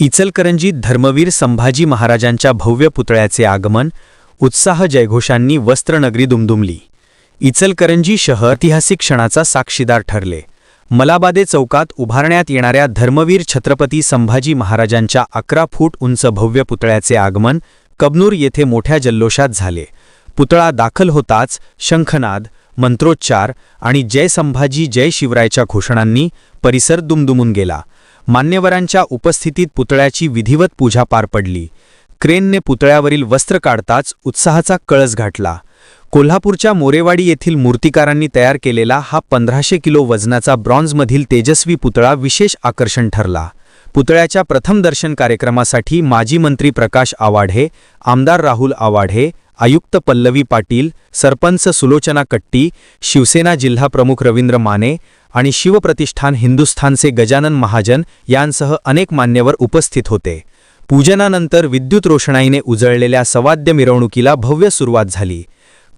इचलकरंजीत धर्मवीर संभाजी महाराजांच्या भव्य पुतळ्याचे आगमन उत्साह जयघोषांनी वस्त्रनगरी दुमदुमली. इचलकरंजी शहर ऐतिहासिक क्षणाचा साक्षीदार ठरले. मलाबादे चौकात उभारण्यात येणाऱ्या धर्मवीर छत्रपती संभाजी महाराजांच्या अकरा फूट उंच भव्य पुतळ्याचे आगमन कबनूर येथे मोठ्या जल्लोषात झाले. पुतळा दाखल होताच शंखनाद मंत्रोच्चार आणि जय संभाजी जय शिवरायच्या घोषणांनी परिसर दुमदुमून गेला. मान्यवरांच्या उपस्थितीत पुतळ्याची विधिवत पूजा पार पडली. क्रेनने पुतळ्यावरील वस्त्र काढताच उत्साहाचा कळस घाटला कोल्हापूरच्या मोरेवाडी येथील मूर्तिकारांनी तयार केलेला हा पंधराशे किलो वजनाचा ब्रॉन्झमधील तेजस्वी पुतळा विशेष आकर्षण ठरला. पुतळ्याच्या प्रथम दर्शन कार्यक्रमासाठी माजी मंत्री प्रकाश आवाढे आमदार राहुल आवाढे आयुक्त पल्लवी पाटील सरपंच सुलोचना कट्टी शिवसेना जिल्हाप्रमुख रवींद्र माने आणि शिवप्रतिष्ठान हिंदुस्थानचे गजानन महाजन यांसह अनेक मान्यवर उपस्थित होते. पूजनानंतर विद्युत रोषणाईने उजळलेल्या सवाद्य मिरवणुकीला भव्य सुरुवात झाली.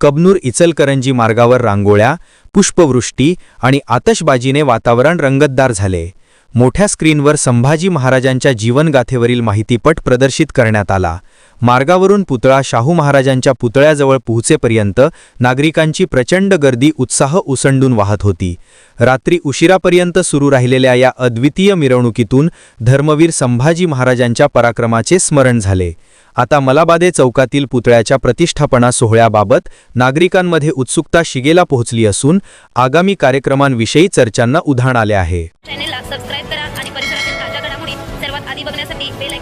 कबनूर इचलकरंजी मार्गावर रांगोळ्या पुष्पवृष्टी आणि आतषबाजीने वातावरण रंगतदार झाले. मोठ्या स्क्रीनवर संभाजी महाराजांच्या जीवनगाथेवरील माहितीपट प्रदर्शित करण्यात आला. मार्गावरून पुतळा शाहू महाराजांच्या पुतळ्याजवळ पोहोचेपर्यंत नागरिकांची प्रचंड गर्दी उत्साह उसंडून वाहत होती. रात्री उशिरापर्यंत सुरू राहिलेल्या या अद्वितीय मिरवणुकीतून धर्मवीर संभाजी महाराजांच्या पराक्रमाचे स्मरण झाले. आता मलाबादे चौकातील पुतळ्याच्या प्रतिष्ठापना सोहळ्याबाबत नागरिकांमध्ये उत्सुकता शिगेला पोहोचली असून आगामी कार्यक्रमांविषयी चर्चांना उधाण आले आहे. चॅनेलला सबस्क्राईब करा आणि परिसरातील ताज्या घडामोडी सर्वात आधी बघण्यासाठी बेल